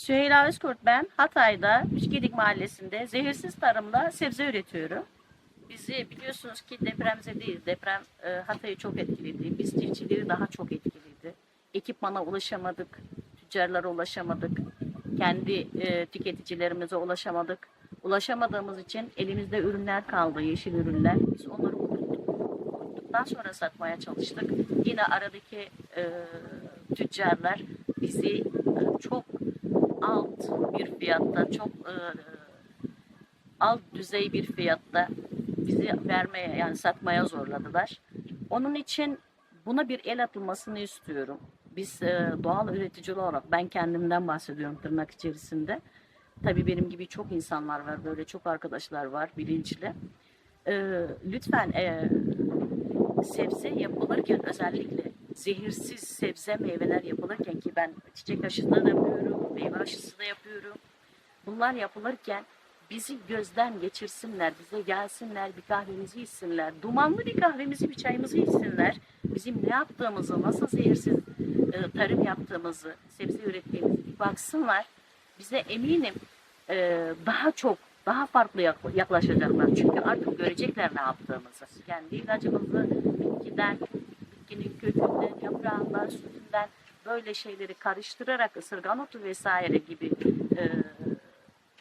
Süheyla Özkurt ben Hatay'da Üçgedik Mahallesi'nde zehirsiz tarımda sebze üretiyorum. Bizi biliyorsunuz ki depremize değil, deprem e, Hatay'ı çok etkiledi. Biz çiftçileri daha çok etkiledi. Ekipmana ulaşamadık, tüccarlara ulaşamadık, kendi e, tüketicilerimize ulaşamadık. Ulaşamadığımız için elimizde ürünler kaldı, yeşil ürünler. Biz onları kuruttuk. Kuruttuktan sonra satmaya çalıştık. Yine aradaki e, tüccarlar bizi e, çok alt bir fiyatta, çok e, alt düzey bir fiyatta bizi vermeye yani satmaya zorladılar. Onun için buna bir el atılmasını istiyorum. Biz e, doğal üretici olarak ben kendimden bahsediyorum tırnak içerisinde. Tabii benim gibi çok insanlar var, böyle çok arkadaşlar var bilinçli. E, lütfen e, sebze yapılırken özellikle zehirsiz sebze meyveler yapılırken ki ben çiçek aşısı da yapıyorum, meyve aşısı da yapıyorum. Bunlar yapılırken bizi gözden geçirsinler, bize gelsinler, bir kahvemizi içsinler, dumanlı bir kahvemizi, bir çayımızı içsinler. Bizim ne yaptığımızı, nasıl zehirsiz e, tarım yaptığımızı, sebze ürettiğimizi bir baksınlar. Bize eminim e, daha çok, daha farklı yak- yaklaşacaklar. Çünkü artık görecekler ne yaptığımızı. Kendi ilacımızı bitkiden, bitkinin kökünden, yaprağından, sütünden böyle şeyleri karıştırarak ısırgan otu vesaire gibi e,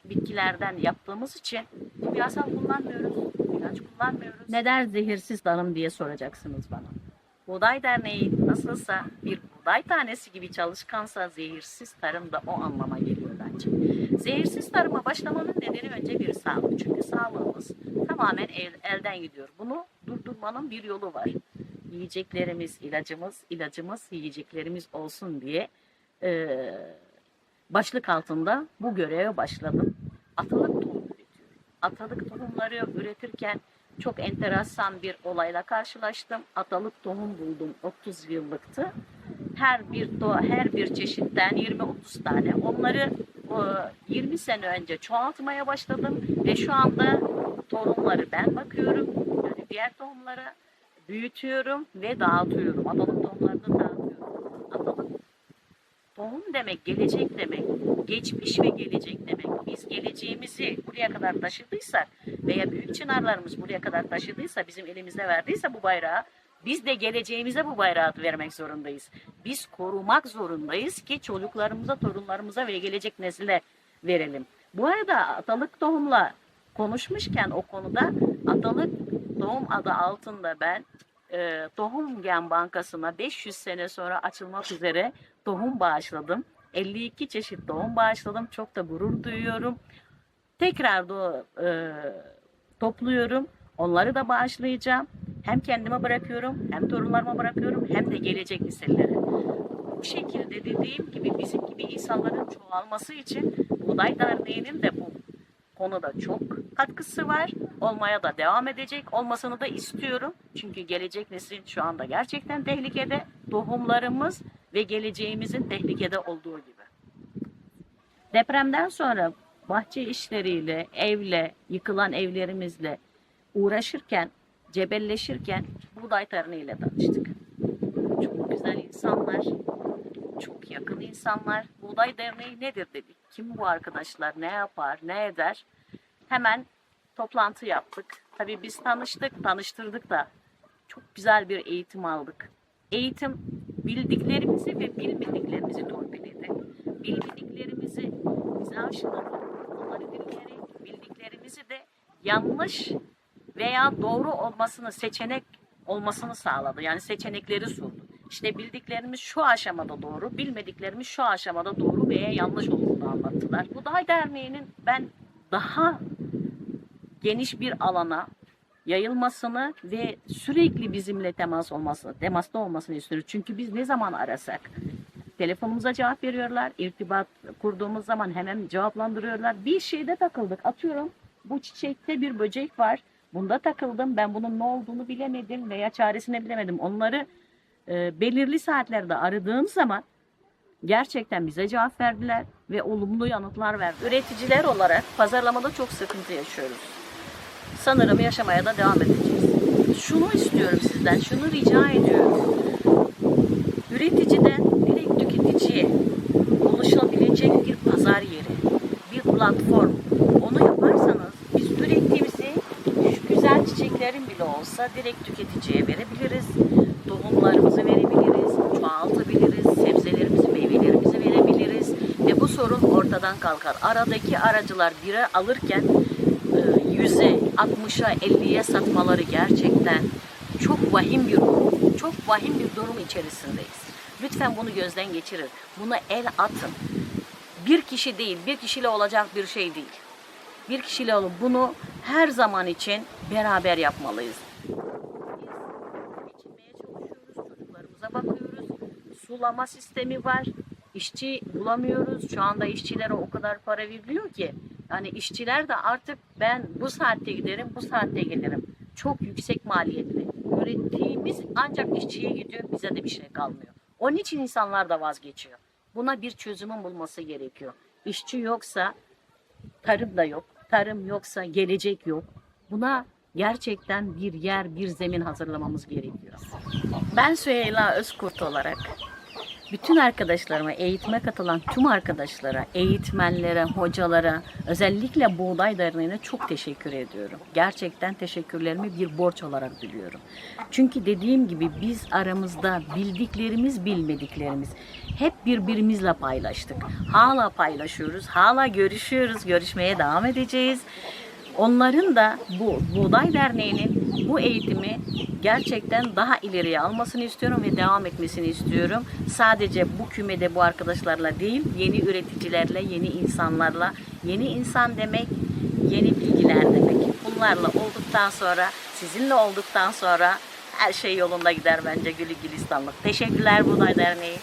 bitkilerden yaptığımız için kimyasal kullanmıyoruz, ilaç kullanmıyoruz. Neden zehirsiz tarım diye soracaksınız bana. Buğday Derneği nasılsa bir buğday tanesi gibi çalışkansa zehirsiz tarım da o anlama geliyor bence. Zehirsiz tarıma başlamanın nedeni önce bir sağlık. Çünkü sağlığımız tamamen el- elden gidiyor. Bunu durdurmanın bir yolu var. Yiyeceklerimiz, ilacımız, ilacımız, yiyeceklerimiz olsun diye eee başlık altında bu göreve başladım. Atalık tohum üretiyorum. Atalık tohumları üretirken çok enteresan bir olayla karşılaştım. Atalık tohum buldum 30 yıllıktı. Her bir doğa, her bir çeşitten 20-30 tane. Onları e, 20 sene önce çoğaltmaya başladım ve şu anda tohumları ben bakıyorum. Yani diğer tohumlara büyütüyorum ve dağıtıyorum. Atalık tohumlarını dağıtıyorum. Atalık Tohum demek gelecek demek. Geçmiş ve gelecek demek. Biz geleceğimizi buraya kadar taşıdıysak veya büyük çınarlarımız buraya kadar taşıdıysa bizim elimizde verdiyse bu bayrağı biz de geleceğimize bu bayrağı vermek zorundayız. Biz korumak zorundayız ki çocuklarımıza, torunlarımıza ve gelecek nesile verelim. Bu arada atalık tohumla konuşmuşken o konuda atalık tohum adı altında ben e, Tohum Gen Bankası'na 500 sene sonra açılmak üzere tohum bağışladım. 52 çeşit tohum bağışladım. Çok da gurur duyuyorum. Tekrar da e, topluyorum. Onları da bağışlayacağım. Hem kendime bırakıyorum, hem torunlarıma bırakıyorum, hem de gelecek nesillere. Bu şekilde dediğim gibi bizim gibi insanların çoğalması için Buğday Derneği'nin de bu konuda çok katkısı var. Olmaya da devam edecek. Olmasını da istiyorum. Çünkü gelecek nesil şu anda gerçekten tehlikede. Tohumlarımız ve geleceğimizin tehlikede olduğu gibi. Depremden sonra bahçe işleriyle, evle, yıkılan evlerimizle uğraşırken, cebelleşirken buğday tarımıyla tanıştık. Çok güzel insanlar, çok yakın insanlar. Buğday Derneği nedir dedik. Kim bu arkadaşlar, ne yapar, ne eder? Hemen toplantı yaptık. Tabii biz tanıştık, tanıştırdık da çok güzel bir eğitim aldık. Eğitim bildiklerimizi ve bilmediklerimizi torpiledi. Bilmediklerimizi bize aşıladı. Onları dinleyerek bildiklerimizi de yanlış veya doğru olmasını seçenek olmasını sağladı. Yani seçenekleri sundu. İşte bildiklerimiz şu aşamada doğru, bilmediklerimiz şu aşamada doğru veya yanlış olduğunu anlattılar. Buğday Derneği'nin ben daha geniş bir alana yayılmasını ve sürekli bizimle temas olmasını, temasta olmasını istiyoruz. Çünkü biz ne zaman arasak telefonumuza cevap veriyorlar. İrtibat kurduğumuz zaman hemen cevaplandırıyorlar. Bir şeyde takıldık. Atıyorum bu çiçekte bir böcek var. Bunda takıldım. Ben bunun ne olduğunu bilemedim veya çaresini bilemedim. Onları e, belirli saatlerde aradığım zaman gerçekten bize cevap verdiler ve olumlu yanıtlar verdi. Üreticiler olarak pazarlamada çok sıkıntı yaşıyoruz. Sanırım yaşamaya da devam edeceğiz. Şunu istiyorum sizden, şunu rica ediyorum. Üreticiden direkt tüketiciye ulaşabilecek bir pazar yeri, bir platform. Onu yaparsanız biz ürettiğimizi şu güzel çiçeklerin bile olsa direkt tüketiciye verebiliriz. Tohumlarımızı verebiliriz, çoğaltabiliriz, sebzelerimizi, meyvelerimizi verebiliriz ve bu sorun ortadan kalkar. Aradaki aracılar bire alırken e, yüze, 60'a, 50'ye satmaları gerçekten çok vahim bir durum. Çok vahim bir durum içerisindeyiz. Lütfen bunu gözden geçirin. Buna el atın. Bir kişi değil, bir kişiyle olacak bir şey değil. Bir kişiyle olup bunu her zaman için beraber yapmalıyız. Biz geçinmeye çalışıyoruz, çocuklarımıza bakıyoruz. Sulama sistemi var. İşçi bulamıyoruz. Şu anda işçilere o kadar para veriliyor ki. Yani işçiler de artık ben bu saatte giderim, bu saatte gelirim. Çok yüksek maliyetli. Ürettiğimiz ancak işçiye gidiyor, bize de bir şey kalmıyor. Onun için insanlar da vazgeçiyor. Buna bir çözümün bulması gerekiyor. İşçi yoksa tarım da yok. Tarım yoksa gelecek yok. Buna gerçekten bir yer, bir zemin hazırlamamız gerekiyor. Ben Süheyla Özkurt olarak bütün arkadaşlarıma, eğitime katılan tüm arkadaşlara, eğitmenlere, hocalara, özellikle Buğday Derneği'ne çok teşekkür ediyorum. Gerçekten teşekkürlerimi bir borç olarak biliyorum. Çünkü dediğim gibi biz aramızda bildiklerimiz, bilmediklerimiz hep birbirimizle paylaştık. Hala paylaşıyoruz, hala görüşüyoruz, görüşmeye devam edeceğiz. Onların da bu Buğday Derneği'nin bu eğitimi gerçekten daha ileriye almasını istiyorum ve devam etmesini istiyorum. Sadece bu kümede bu arkadaşlarla değil, yeni üreticilerle, yeni insanlarla, yeni insan demek, yeni bilgiler demek. Bunlarla olduktan sonra, sizinle olduktan sonra her şey yolunda gider bence Gülü Gülistanlık. Teşekkürler Buğday Derneği.